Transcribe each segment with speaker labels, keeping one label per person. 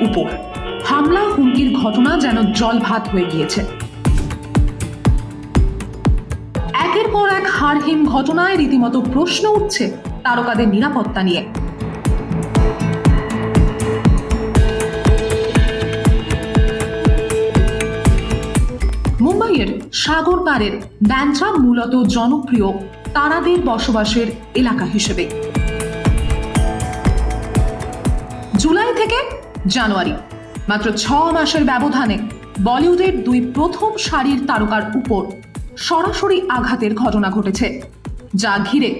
Speaker 1: উপর। হামলা, হুমকির ঘটনা যেন জলভাত হয়ে গিয়েছে। একের পর এক হারহিম ঘটনায় রীতিমতো প্রশ্ন উঠছে তারকাদের নিরাপত্তা নিয়ে। মুম্বাইয়ের সাগর পাড়ের ব্যান্ড্রা মূলত জনপ্রিয় তারাদের বসবাসের এলাকা হিসেবে। জুলাই থেকে জানুয়ারি। মাত্র ছ মাসের ব্যবধানে বলিউডের দুই প্রথম সারির তারকার উপর সরাসরি আঘাতের ঘটনা ঘটেছে, যা ঘিরে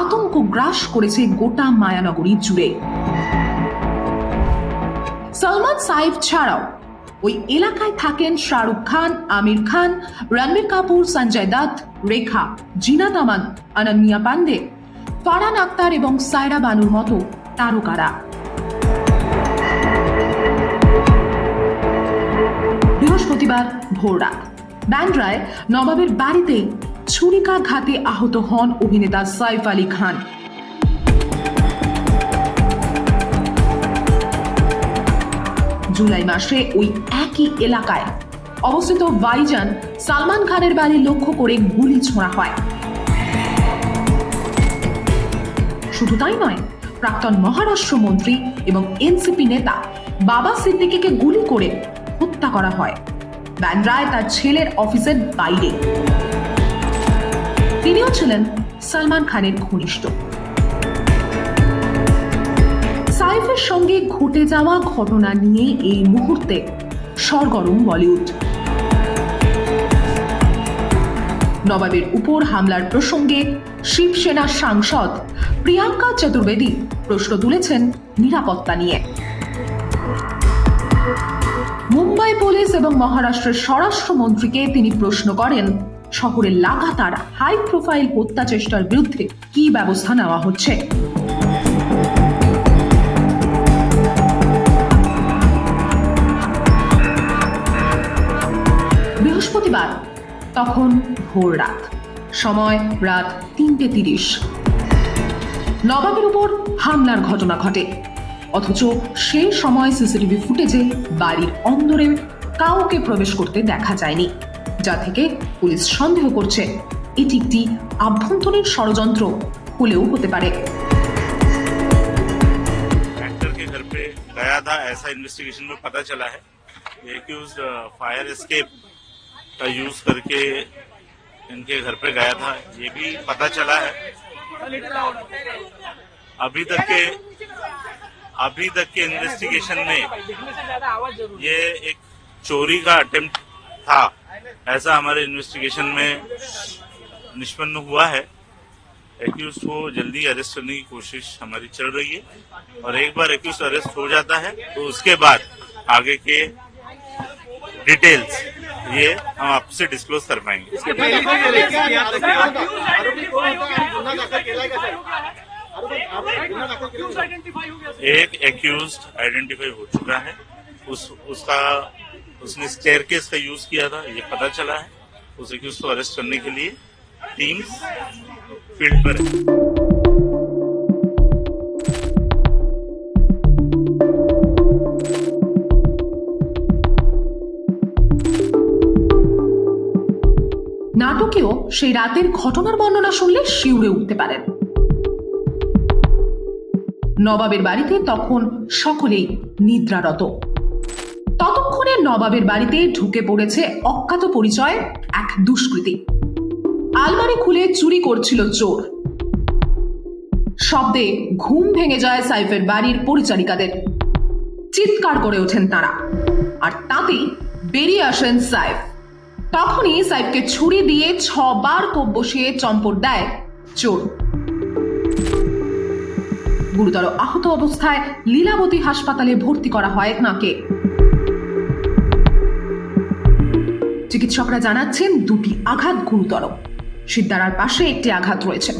Speaker 1: আতঙ্ক গ্রাস করেছে গোটা মায়ানগরী জুড়ে। সলমান সাইফ ছাড়াও ওই এলাকায় থাকেন শাহরুখ খান, আমির খান, রণবীর কাপুর, সঞ্জয় দত্ত, রেখা, জিনা তামান, অনন্যা পান্ডে ফারান আক্তার এবং সায়রা বানুর মতো তারকারা। বৃহস্পতিবার ভোর। রাত ব্যান্ড্রায় নবাবের বাড়িতেই ছুরিকাঘাতে আহত হন অভিনেতা সাইফ আলী খান। জুলাই মাসে ওই একই এলাকায় অবস্থিত ভাইজান সালমান খানের বাড়ি লক্ষ্য করে গুলি ছোঁড়া হয়। শুধু তাই নয়, প্রাক্তন মহারাষ্ট্র মন্ত্রী এবং এনসিপি নেতা বাবা সিদ্দিকিকে গুলি করে হত্যা করা হয়। ব্যান্ড্রায় তার ছেলের অফিসের বাইরে। তিনিও ছিলেন সালমান খানের ঘনিষ্ঠ। সাইফের সঙ্গে ঘটে যাওয়া ঘটনা নিয়ে এই মুহূর্তে সরগরম বলিউড। নবাবের উপর হামলার প্রসঙ্গে শিবসেনা সাংসদ প্রিয়াঙ্কা চতুর্বেদী প্রশ্ন তুলেছেন নিরাপত্তা নিয়ে। মুম্বাই পুলিশ এবং মহারাষ্ট্রের স্বরাষ্ট্রমন্ত্রীকে তিনি প্রশ্ন করেন, শহরে লাগাতার হাই প্রোফাইল হত্যা চেষ্টার বিরুদ্ধে কি ব্যবস্থা নেওয়া হচ্ছে? বৃহস্পতিবার, তখন ভোর রাত, সময় রাত তিনটে তিরিশ। নবাবের উপর হামলার ঘটনা ঘটে। অথচ সেই সময় সিসিটিভি ফুটেজে বাড়ির অন্দরে কাউকে প্রবেশ করতে দেখা যায়নি যা থেকে পুলিশ সন্দেহ করছে এটি একটি আভ্যন্তরীণ ষড়যন্ত্র হলেও হতে পারে
Speaker 2: एक्टर के घर पे गया था ऐसा इन्वेस्टिगेशन में पता चला है एक्यूज फायर एस्केप का यूज करके इनके घर पे गया था ये भी पता चला है अभी तक के अभी तक के इन्वेस्टिगेशन में ये एक चोरी का अटेम्प्ट था ऐसा हमारे इन्वेस्टिगेशन में निष्पन्न हुआ है एक्यूज को जल्दी अरेस्ट करने की कोशिश हमारी चल रही है और एक बार एक्यूज अरेस्ट हो जाता है तो उसके बाद आगे के डिटेल्स ये हम आपसे डिस्क्लोज कर पाएँगे एक एक्यूज आइडेंटिफाई हो चुका है उस उसका उसने स्टेयरकेस का यूज किया था ये पता चला है उस एक्यूज को अरेस्ट करने के लिए टीम्स फील्ड पर है
Speaker 1: নাটকেও সেই রাতের ঘটনার বর্ণনা শুনলে শিউরে উঠতে পারেন নবাবের বাড়িতে তখন সকলেই নিদ্রারত। ততক্ষণে নবাবের বাড়িতে ঢুকে পড়েছে অজ্ঞাত পরিচয় এক দুষ্কৃতী। আলমারি খুলে চুরি করছিল চোর। শব্দে ঘুম ভেঙে যায় সাইফের বাড়ির পরিচারিকাদের। চিৎকার করে ওঠেন তারা। আর তাতেই বেরিয়ে আসেন সাইফ। তখনই সাইফকে ছুরি দিয়ে ছবার কোপ বসিয়ে চম্পট দেয় চোর। গুরুতর আহত অবস্থায় লীলাবতী হাসপাতালে ভর্তি করা হয় নাকে চিকিৎসকরা জানাচ্ছেন, দুটি আঘাত গুরুতর। সিদ্ধারার পাশে একটি আঘাত রয়েছে।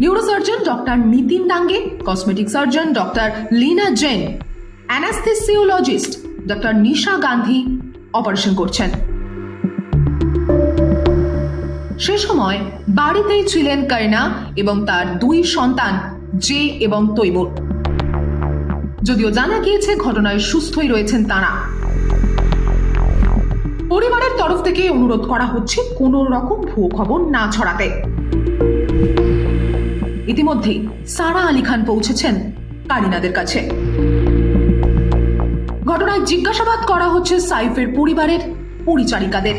Speaker 1: Neurosurgeon doctor Nitin Dange cosmetic surgeon doctor Leena Jain, anaesthesiologist doctor Nisha Gandhi operation করছেন। সে সময় বাড়িতেই ছিলেন কর্ণা এবং তার দুই সন্তান, জে এবং তৈমুর। যদিও জানা গিয়েছে ঘটনায় সুস্থই রয়েছেন তারা। পরিবারের তরফ থেকে অনুরোধ করা হচ্ছে কোনো রকম ভুয়ো খবর না ছড়াতে। ইতিমধ্যেই সারা আলী খান পৌঁছেছেন কারিনাদের কাছে। ঘটনায় জিজ্ঞাসাবাদ করা হচ্ছে সাইফের পরিবারের পরিচারিকাদের।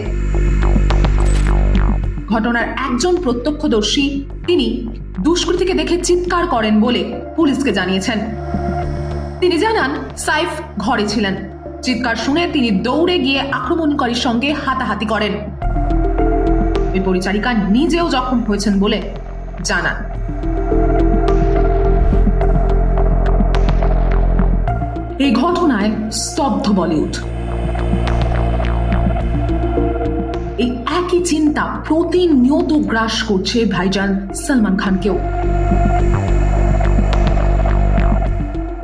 Speaker 1: ঘটনার একজন প্রত্যক্ষদর্শী, তিনি দুষ্কৃতীকে দেখে চিৎকার করেন বলে পুলিশকে জানিয়েছেন। তিনি জানান, সাইফ ঘরে ছিলেন। চিৎকার শুনে তিনি দৌড়ে গিয়ে আক্রমণকারীর সঙ্গে হাতাহাতি করেন। ওই পরিচারিকা নিজেও জখম হয়েছেন বলে জানান। এই ঘটনায় স্তব্ধ বলিউড। একই চিন্তা প্রতিনিয়ত গ্রাস করছে ভাইজান সলমান খানকেও।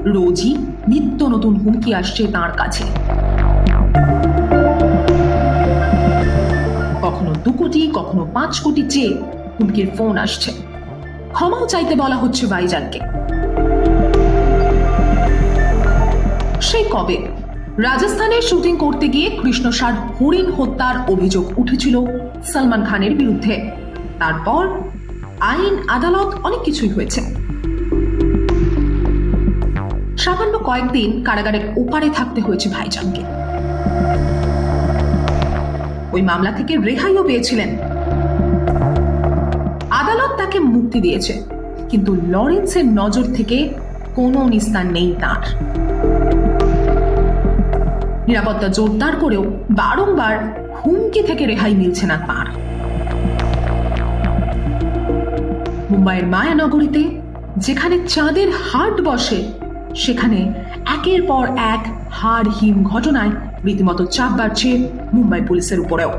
Speaker 1: রোজই নিত্য নতুন হুমকি আসছে তার কাছে। কখনো দু কোটি, কখনো পাঁচ কোটি চেয়ে হুমকির ফোন আসছে। ক্ষমাও চাইতে বলা হচ্ছে ভাইজানকে। সেই কবে রাজস্থানে শুটিং করতে গিয়ে কৃষ্ণসার হরিণ হত্যার অভিযোগ উঠেছিল সলমান খানের বিরুদ্ধে। তারপর আইন, আদালত অনেক কিছুই হয়েছে। সামান্য কয়েকদিন কারাগারের ওপারে থাকতে হয়েছে ভাইজানকে। ওই মামলা থেকে রেহাইও পেয়েছিলেন। আদালত তাকে মুক্তি দিয়েছে, কিন্তু লরেন্সের নজর থেকে কোনো নিস্তার নেই তার। নিরাপত্তা জোরদার করেও বারংবার হুমকি থেকে রেহাই মিলছে না তার। মুম্বাইয়ের মায়ানগরীতে, যেখানে চাঁদের হাট বসে, সেখানে একের পর এক হাড় হিম ঘটনায় রীতিমতো চাপ বাড়ছে মুম্বাই পুলিশের উপরেও।